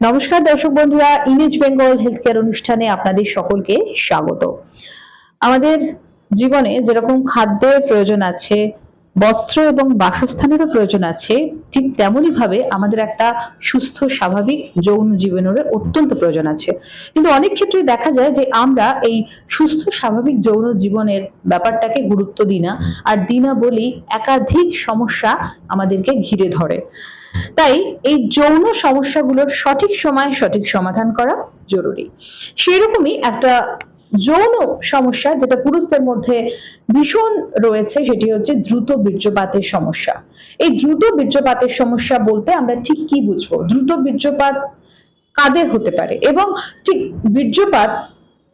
নমস্কার দর্শক বন্ধুরা ইমেজ বেঙ্গল হেলথ কেয়ার অনুষ্ঠানে আপনাদের সকলকে স্বাগত। আমাদের জীবনে যেরকম খাদ্যের প্রয়োজন আছে, বস্ত্র এবং বাসস্থানেরও প্রয়োজন আছে, ঠিক তেমনই ভাবে আমাদের একটা সুস্থ, স্বাভাবিক যৌন জীবনের অত্যন্ত প্রয়োজন আছে। কিন্তু অনেক ক্ষেত্রে দেখা যায় যে আমরা এই সুস্থ, স্বাভাবিক যৌন জীবনের ব্যাপারটাকে গুরুত্ব দিই না, আর দিই না বলেই একাধিক সমস্যা আমাদেরকে ঘিরে ধরে। তাই এই যৌন সমস্যাগুলোর সঠিক সময় সঠিক সমাধান করা জরুরি। সেরকমই একটা যৌন সমস্যা যেটা পুরুষদের মধ্যে ভীষণ রয়েছে, সেটি হচ্ছে দ্রুত বীর্যপাতের সমস্যা। এই দ্রুত বীর্যপাতের সমস্যা বলতে আমরা ঠিক কি বুঝব? দ্রুত বীর্যপাত কাদের হতে পারে? এবং ঠিক বীর্যপাত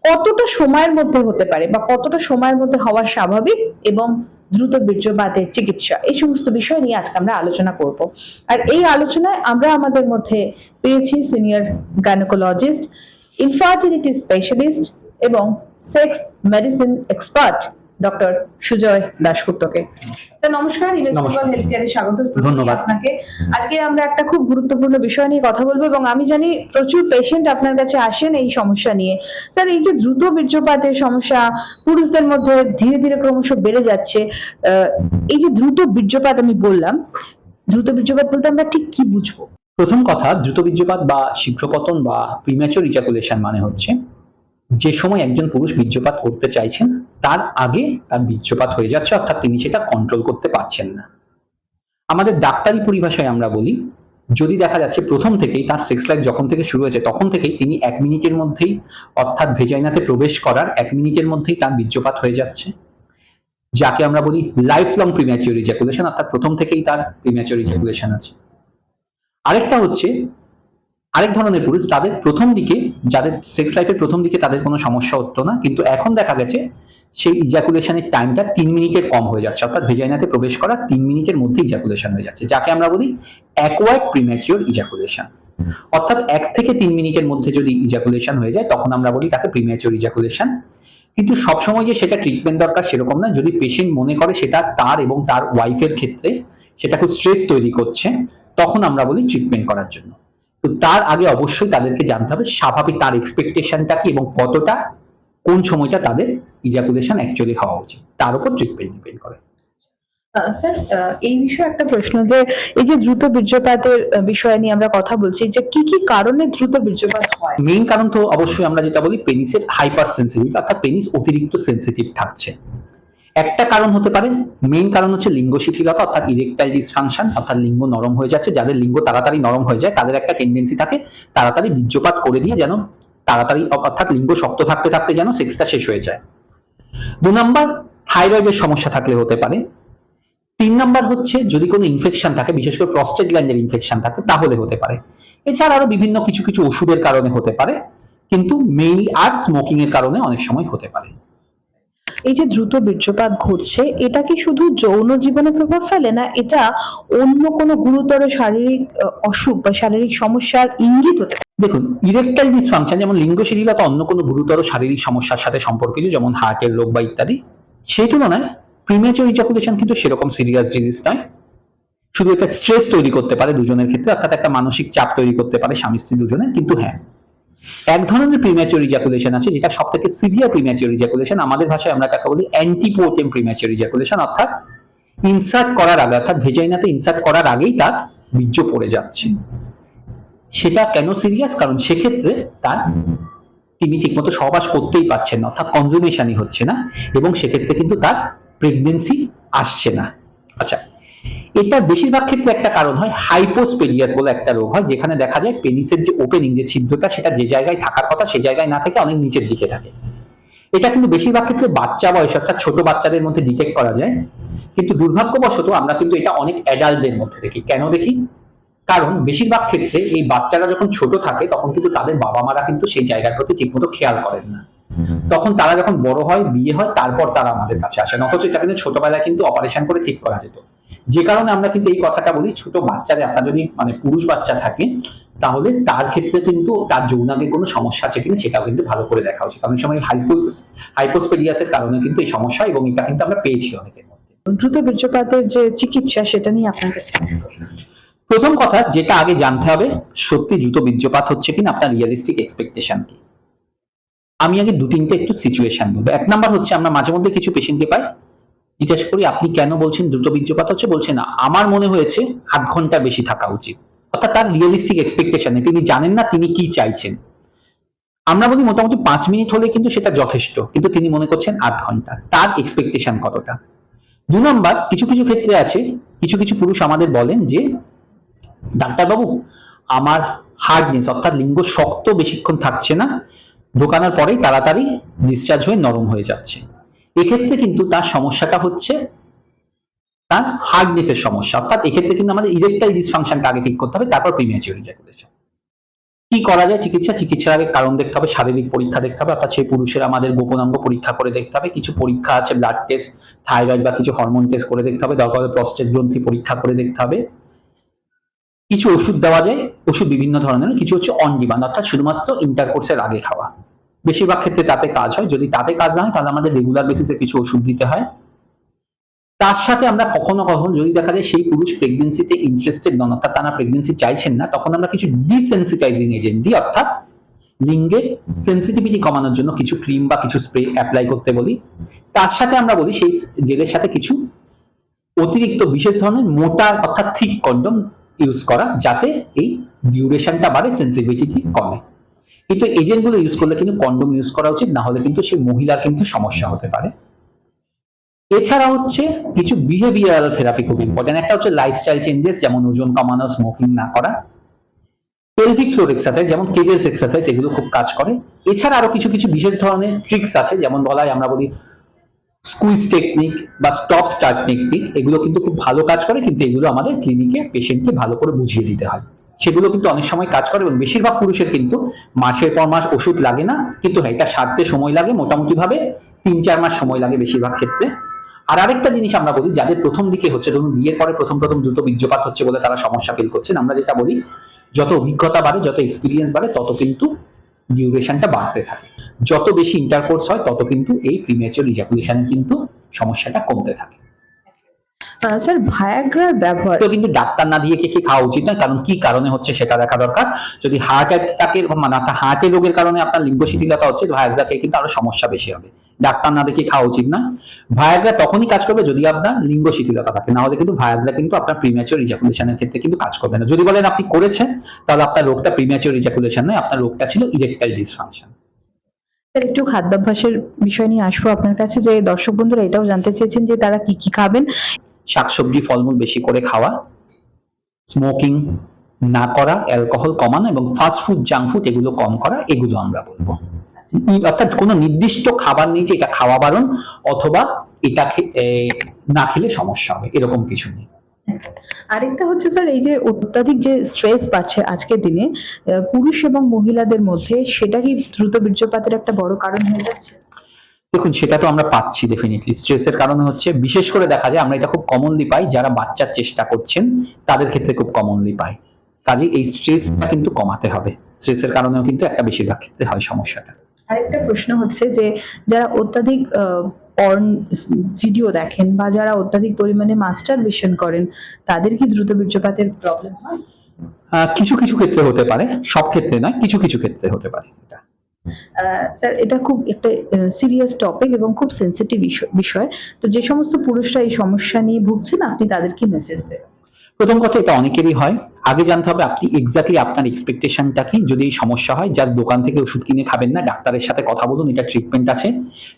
কতটা সময়ের মধ্যে হতে পারে বা কতটা সময়ের মধ্যে হওয়া স্বাভাবিক এবং দ্রুত বীর্যপাতের চিকিৎসা। এই সমস্ত বিষয় নিয়ে আজকে আমরা আলোচনা করব। আর এই আলোচনায় আমরা আমাদের মধ্যে পেয়েছি সিনিয়র গাইনোকোলজিস্ট ইনফার্টিলিটি স্পেশালিস্ট এবং sex medicine expert doctor Sujoy দাশগুপ্তকে sir নমস্কার। হেলথ কেয়ারে স্বাগত ধন্যবাদ। আপনাকে আজকে আমরা একটা খুব গুরুত্বপূর্ণ বিষয় নিয়ে কথা বলব এবং আমি জানি প্রচুর পেশেন্ট আপনার কাছে আসেন এই সমস্যা নিয়ে স্যার এই যে দ্রুত বীর্যপাতের সমস্যা পুরুষদের মধ্যে ধীরে ধীরে ক্রমশ বেড়ে যাচ্ছে এই যে দ্রুত বীর্যপাত আমি বললাম দ্রুত বীর্যপাত বলতে আমরা ঠিক কি বুঝব প্রথম কথা দ্রুত বীর্যপাত বা শীঘ্রপতন বা প্রিম্যাচুর ইজাকুলেশন মানে হচ্ছে যে সময় একজন পুরুষ বীর্যপাত করতে চাইছেন তার আগে তার বীর্যপাত হয়ে যাচ্ছে, অর্থাৎ তিনি সেটা কন্ট্রোল করতে পারছেন না। আমাদের ডাক্তারি পরিভাষায় আমরা বলি, যদি দেখা যাচ্ছে প্রথম থেকেই তার সেক্স লাইফ যখন থেকে শুরু হয়েছে, তখন থেকেই তিনি এক মিনিটের মধ্যেই, অর্থাৎ ভেজাইনাতে প্রবেশ করার এক মিনিটের মধ্যেই তার বীর্যপাত হয়ে যাচ্ছে। যাকে আমরা বলি লাইফ লং প্রিম্যাচিওর ইজাকুলেশন অর্থাৎ প্রথম থেকেই তার প্রিম্যাচিওর ইজাকুলেশন আছে। আরেকটা হচ্ছে আরেক ধরনের পুরুষ, তাদের প্রথম দিকে, যাদের সেক্স লাইফের প্রথম দিকে তাদের কোনো সমস্যা হতো না, কিন্তু এখন দেখা গেছে সেই ইজাকুলেশনের টাইমটা তিন মিনিটের কম হয়ে যাচ্ছে। অর্থাৎ ভেজাইনাতে প্রবেশ করা তিন মিনিটের মধ্যে ইজাকুলেশন হয়ে যাচ্ছে, যাকে আমরা বলি অ্যাকোয়ার্ড প্রিম্যাচিওর ইজাকুলেশন অর্থাৎ এক থেকে তিন মিনিটের মধ্যে যদি ইজাকুলেশন হয়ে যায়, তখন আমরা বলি তাকে প্রিম্যাচিওর ইজাকুলেশন কিন্তু সবসময় যে সেটা ট্রিটমেন্ট দরকার সেরকম না, যদি পেশেন্ট মনে করে সেটা তার এবং তার ওয়াইফের ক্ষেত্রে সেটা খুব স্ট্রেস তৈরি করছে, তখন আমরা বলি ট্রিটমেন্ট করার জন্য। তো তার আগে অবশ্যই তাদেরকে জানতে হবে স্বাভাবিক তার এক্সপেকটেশনটা কি এবং কতটা কোন সময়টা তাদের ইজাকুলেশন অ্যাকচুয়ালি হওয়া উচিত। তার উপর ট্রিটমেন্ট ডিপেন্ড করে। স্যার এই বিষয়ে একটা প্রশ্ন যে এই যে দ্রুত বীর্যপাতের বিষয় নিয়ে আমরা কথা বলছি যে কি কি কারণে দ্রুত বীর্যপাত হয়? মেইন কারণ তো অবশ্যই আমরা যেটা বলি পেনিসের হাইপার সেন্সিটিভ অর্থাৎ পেনিস অতিরিক্ত সেন্সিটিভ থাকছে। একটা কারণ হতে পারে মেইন কারণ হচ্ছে লিঙ্গ শিথিলতা অর্থাৎ ইরেকটাইল ডিসফাংশন অর্থাৎ লিঙ্গ নরম হয়ে যাচ্ছে। যাদের লিঙ্গ তাড়াতাড়ি নরম হয়ে যায়, তাদের একটা টেন্ডেন্সি থাকে তাড়াতাড়ি বীর্যপাত করে দিয়ে যেন তাড়াতাড়ি অর্থাৎ লিঙ্গ শক্ত থাকতে থাকতে যেন সেক্সটা শেষ হয়ে যায়। দু নম্বর থাইরয়েডের সমস্যা থাকলে হতে পারে। তিন নাম্বার হচ্ছে, যদি কোনো ইনফেকশন থাকে, বিশেষ করে প্রস্টেট গ্ল্যান্ডের ইনফেকশন থাকে, তাহলে হতে পারে। এছাড়া আরও বিভিন্ন কিছু কিছু ওষুধের কারণে হতে পারে, কিন্তু মেইনলি আর স্মোকিং এর কারণে অনেক সময় হতে পারে। এই যে দ্রুত বীর্যপাত ঘটছে, এটা কি শুধু যৌন জীবনে প্রভাব ফেলে না এটা অন্য কোনো গুরুতর শারীরিক অসুখ বা শারীরিক সমস্যার ইঙ্গিত হতে দেখুন ইরেকটাইল ডিসফাংশন যেমন লিঙ্গ শিথিলতা অন্য কোনো গুরুতর শারীরিক সমস্যার সাথে সম্পর্কিত, যেমন হার্টের রোগ বা ইত্যাদি, সেই তুলনায় প্রিমেচার ইজাকুলেশন কিন্তু সেরকম সিরিয়াস ডিজিজ নয়। শুধু একটা স্ট্রেস তৈরি করতে পারে দুজনের ক্ষেত্রে, অর্থাৎ একটা মানসিক চাপ তৈরি করতে পারে স্বামী স্ত্রী দুজনের, কিন্তু হ্যাঁ এক ধরনের প্রিম্যাচিওর ইজাকুলেশন আছে, যেটা সব থেকে সিভিয়ার প্রিম্যাচিওর ইজাকুলেশন আমাদের ভাষায় আমরা তাকে বলি অ্যান্টিপোর্টেম প্রিম্যাচিওর ইজাকুলেশন অর্থাৎ ইনসার্ট করার আগে, অর্থাৎ ভেজাইনাতে ইনসার্ট করার আগেই তার বীর্য পড়ে যাচ্ছে। সেটা কেন সিরিয়াস কারণ সেক্ষেত্রে তার তিনি ঠিকমতো সহবাস করতেই পারছেন না, অর্থাৎ কনজুমেশনই হচ্ছে না, এবং সেক্ষেত্রে কিন্তু তার প্রেগনেন্সি আসছে না। আচ্ছা এটার বেশিরভাগ ক্ষেত্রে একটা কারণ হয় হাইপোস্পেডিয়াস বলে একটা রোগ হয় যেখানে দেখা যায় পেনিসের যে ওপেনিং যে ছিদ্রটা সেটা যে জায়গায় থাকার কথা সে জায়গায় না থেকে অনেক নিচের দিকে থাকে। এটা কিন্তু বেশিরভাগ ক্ষেত্রে বাচ্চা বয়স অর্থাৎ ছোট বাচ্চাদের মধ্যে ডিটেক্ট করা যায়। কিন্তু দুর্ভাগ্যবশত আমরা কিন্তু এটা অনেক অ্যাডাল্টদের মধ্যে দেখি। কেন দেখি? কারণ বেশিরভাগ ক্ষেত্রে এই বাচ্চারা যখন ছোট থাকে তখন কিন্তু তাদের বাবা মারা কিন্তু সেই জায়গার প্রতি ঠিকমতো খেয়াল করেন না। তখন তারা যখন বড় হয় বিয়ে হয় তারপর তারা আমাদের কাছে আসেন অথচ এটা কিন্তু ছোটবেলায় কিন্তু অপারেশন করে ঠিক করা যেত। যে কারণে আমরা কিন্তু এই কথাটা বলি ছোট বাচ্চাদের আপনার যদি মানে পুরুষ বাচ্চা থাকে তাহলে তার ক্ষেত্রে কিন্তু তার যৌনাঙ্গে কোনো সমস্যা আছে কিনা সেটাও কিন্তু ভালো করে দেখা উচিত। অনেক সময় হাইপোস হাইপোস্পেডিয়াসের কারণে কিন্তু এই সমস্যা এবং এটা কিন্তু আমরা পেয়েছি অনেকের মধ্যে। দ্রুত বীর্যপাতের যে চিকিৎসা সেটা নিয়ে আপনার কাছে প্রথম কথা যেটা আগে জানতে হবে সত্যি দ্রুত বীর্যপাত হচ্ছে কিনা আপনার রিয়েলিস্টিক এক্সপেকটেশন কি? আমি আগে দু তিনটে একটু সিচুয়েশন বলব। এক নাম্বার হচ্ছে আমরা মাঝে মধ্যে কিছু পেশেন্টকে পাই জিজ্ঞাসা করি, আপনি কেন বলছেন দ্রুত বীর্যপাত হচ্ছে? বলছে, না, আমার মনে হয়েছে আধ ঘণ্টা বেশি থাকা উচিত। অর্থাৎ তার রিয়েলিস্টিক এক্সপেকটেশন তিনি জানেন না তিনি কি চাইছেন। আমরা বলি মোটামুটি পাঁচ মিনিট হলে কিন্তু সেটা যথেষ্ট, কিন্তু তিনি মনে করছেন আধ ঘণ্টা। তার এক্সপেকটেশন কতটা? দু নম্বর, কিছু কিছু ক্ষেত্রে আছে, কিছু কিছু পুরুষ আমাদের বলেন যে, ডাক্তারবাবু, আমার হার্ডনেস অর্থাৎ লিঙ্গ শক্ত বেশিক্ষণ থাকছে না, ঢোকানোর পরেই তাড়াতাড়ি ডিসচার্জ হয়ে নরম হয়ে যাচ্ছে। এক্ষেত্রে কিন্তু তার সমস্যাটা হচ্ছে তার হার্ডনেসের সমস্যা। অর্থাৎ এক্ষেত্রে কিন্তু আমাদের ইরেকটাইল ডিসফাংশনটা আগে ঠিক করতে হবে, তারপর প্রিমিয়াচিউর ইজাকুলেশন কি করা যায়? চিকিৎসা, চিকিৎসার আগে কারণ দেখতে হবে, শারীরিক পরীক্ষা দেখতে হবে, অর্থাৎ সেই পুরুষের আমাদের গোপনাঙ্গ পরীক্ষা করে দেখতে হবে, কিছু পরীক্ষা আছে ব্লাড টেস্ট থাইরয়েড বা কিছু হরমোন টেস্ট করে দেখতে হবে, দরকার হলে প্রস্টেট গ্রন্থি পরীক্ষা করে দেখতে হবে। কিছু ওষুধ দেওয়া যায়, ওষুধ বিভিন্ন ধরনের, কিছু হচ্ছে অন ডিমান্ড অর্থাৎ শুধুমাত্র ইন্টারকোর্সের আগে খাওয়া। বেশিরভাগ ক্ষেত্রে তাতে কাজ হয়। যদি তাতে কাজ না হয়, তাহলে আমাদের রেগুলার বেসিসে কিছু ওষুধ দিতে হয়। তার সাথে আমরা কখনো কখনো যদি দেখা যায় সেই পুরুষ প্রেগনেন্সিতে ইন্টারেস্টেড নন, অর্থাৎ তারা প্রেগনেন্সি চাইছেন না, তখন আমরা কিছু ডিসেন্সিটাইজিং এজেন্ট দিই, অর্থাৎ লিঙ্গের সেন্সিটিভিটি কমানোর জন্য কিছু ক্রিম বা কিছু স্প্রে অ্যাপ্লাই করতে বলি। তার সাথে আমরা বলি সেই জেলের সাথে কিছু অতিরিক্ত বিশেষ ধরনের মোটা, অর্থাৎ থিক কন্ডম ইউজ করা, যাতে এই ডিউরেশনটা বাড়ে সেন্সিটিভিটি কমে। কিন্তু এজেন্টগুলো ইউজ করলে কিন্তু কন্ডম ইউজ করা উচিত, না হলে কিন্তু সেই মহিলার কিন্তু সমস্যা হতে পারে। এছাড়া হচ্ছে কিছু বিহেভিয়ারাল থেরাপি খুব ইম্পর্টেন্ট একটা হচ্ছে লাইফস্টাইল চেঞ্জেস যেমন ওজন কমানো স্মোকিং না করা। পেলভিক ফ্লোর এক্সারসাইজ যেমন কেজেলস এক্সারসাইজ এগুলো খুব কাজ করে। এছাড়া আরও কিছু কিছু বিশেষ ধরনের ট্রিক্স আছে, যেমন বলা হয় আমরা বলি স্কুইজ টেকনিক বা স্টপ স্টার্ট টেকনিক এগুলো কিন্তু খুব ভালো কাজ করে, কিন্তু এগুলো আমাদের ক্লিনিকে পেশেন্টকে ভালো করে বুঝিয়ে দিতে হয়। সেগুলো কিন্তু অনেক সময় কাজ করে এবং বেশিরভাগ পুরুষের কিন্তু মাসের পর মাস ওষুধ লাগে না, কিন্তু হ্যাঁ এটা সারতে সময় লাগে মোটামুটি ভাবে তিন চার মাস সময় লাগে বেশিরভাগ ক্ষেত্রে। আর আরেকটা জিনিস আমরা বলি, যাদের প্রথম দিকে হচ্ছে, ধরুন বিয়ের পরে প্রথম প্রথম দ্রুত বীর্যপাত হচ্ছে বলে তারা সমস্যা ফিল করছেন, আমরা যেটা বলি, যত অভিজ্ঞতা বাড়ে, যত এক্সপিরিয়েন্স বাড়ে, তত কিন্তু ডিউরেশনটা বাড়তে থাকে। যত বেশি ইন্টারকোর্স হয়, তত কিন্তু এই প্রিমেচার ইজাকুলেশনের কিন্তু সমস্যাটা কমতে থাকে। স্যার ভায়াগ্রার ব্যবহার তো কিন্তু ডাক্তার না দিয়ে কে কি খাওয়া উচিত নয় কারণ কি কারণে হচ্ছে সেটা দেখা দরকার? যদি হার্ট অ্যাটাকের মানে অর্থাৎ হার্টের রোগের কারণে আপনার লিঙ্গ শিথিলতা হচ্ছে ভায়াগ্রা খেয়ে কিন্তু আরও সমস্যা বেশি হবে। ডাক্তার না দেখে খাওয়া উচিত না। ভায়াগ্রা তখনই কাজ করবে যদি আপনার লিঙ্গ শিথিলতা থাকে। না হলে কিন্তু ভায়াগ্রা কিন্তু আপনার প্রিম্যাচিওর ইজাকুলেশনের ক্ষেত্রে কিন্তু কাজ করবে না। যদি বলেন আপনি করেছেন তাহলে আপনার রোগটা প্রিম্যাচিওর ইজাকুলেশন নয় আপনার রোগটা ছিল ইরেকটাইল ডিসফাংশন স্যার একটু খাদ্যাভ্যাসের বিষয় নিয়ে আসব আপনার কাছে যে দর্শক বন্ধুরা এটাও জানতে চেয়েছেন যে তারা কি কি খাবেন। শাকসবজি, ফলমূল বেশি করে খাওয়া স্মোকিং না করা অ্যালকোহল কমানো এবং ফাস্ট ফুড জাঙ্ক ফুড এগুলো কম করা, এগুলো আমরা বলব। অর্থাৎ কোনো নির্দিষ্ট খাবার নেই যে এটা খাওয়া বারণ অথবা এটা না খেলে সমস্যা হবে, এরকম কিছু নেই। আরেকটা হচ্ছে স্যার এই যে অত্যাধিক যে স্ট্রেস পাচ্ছে আজকের দিনে পুরুষ এবং মহিলাদের মধ্যে, সেটা কি দ্রুত বীর্যপাতের একটা বড় কারণ হয়ে যাচ্ছে? দেখুন সেটা তো আমরা পাচ্ছি ডেফিনেটলি স্ট্রেসের কারণে হচ্ছে বিশেষ করে দেখা যায় আমরা এটা খুব কমনলি পাই যারা বাচ্চার চেষ্টা করছেন তাদের ক্ষেত্রে খুব কমনলি পাই। কাজে এই স্ট্রেসটা কিন্তু কমাতে হবে। স্ট্রেসের কারণেও কিন্তু একটা বেশিরভাগ ক্ষেত্রে হয় সমস্যাটা। আরেকটা প্রশ্ন হচ্ছে যে যারা অত্যাধিক পর্ন ভিডিও দেখেন বা যারা অত্যাধিক পরিমাণে মাস্টার ভিশন করেন তাদের কি দ্রুত বীর্যপাতের প্রবলেম হয়? কিছু কিছু ক্ষেত্রে হতে পারে। সব ক্ষেত্রে নয় কিছু কিছু ক্ষেত্রে হতে পারে এটা। স্যার, এটা খুব একটা সিরিয়াস টপিক এবং খুব সেন্সিটিভ বিষয় তো যে সমস্ত পুরুষরা এই সমস্যা নিয়ে ভুগছেন, আপনি তাদেরকে মেসেজ দেবেন প্রথম কথা, এটা অনেকেরই হয়। আগে জানতে হবে, আপনি এক্স্যাক্টলি আপনার এক্সপেকটেশনটা কি যদি এই সমস্যা হয়, যার দোকান থেকে ওষুধ কিনে খাবেন না, ডাক্তারের সাথে কথা বলুন, এটা ট্রিটমেন্ট আছে।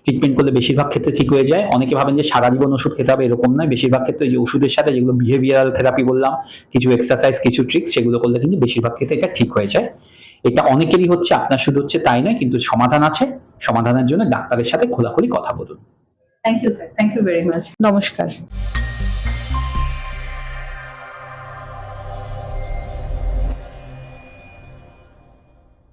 ট্রিটমেন্ট করলে বেশিরভাগ ক্ষেত্রে ঠিক হয়ে যায়। অনেকে ভাবেন যে সারা জীবন ওষুধ খেতে হবে, এরকম নয়। বেশিরভাগ ক্ষেত্রে যে ওষুধের সাথে, যেগুলো বিহেভিয়ারাল থেরাপি বললাম, কিছু এক্সারসাইজ কিছু ট্রিক্স সেগুলো করলে কিন্তু বেশিরভাগ ক্ষেত্রে এটা ঠিক হয়ে যায়। এটা অনেকেরই হচ্ছে আপনার শুধু হচ্ছে তাই নয় কিন্তু সমাধান আছে। সমাধানের জন্য ডাক্তারের সাথে খোলাখুলি কথা বলুন। Thank you sir thank you very much নমস্কার।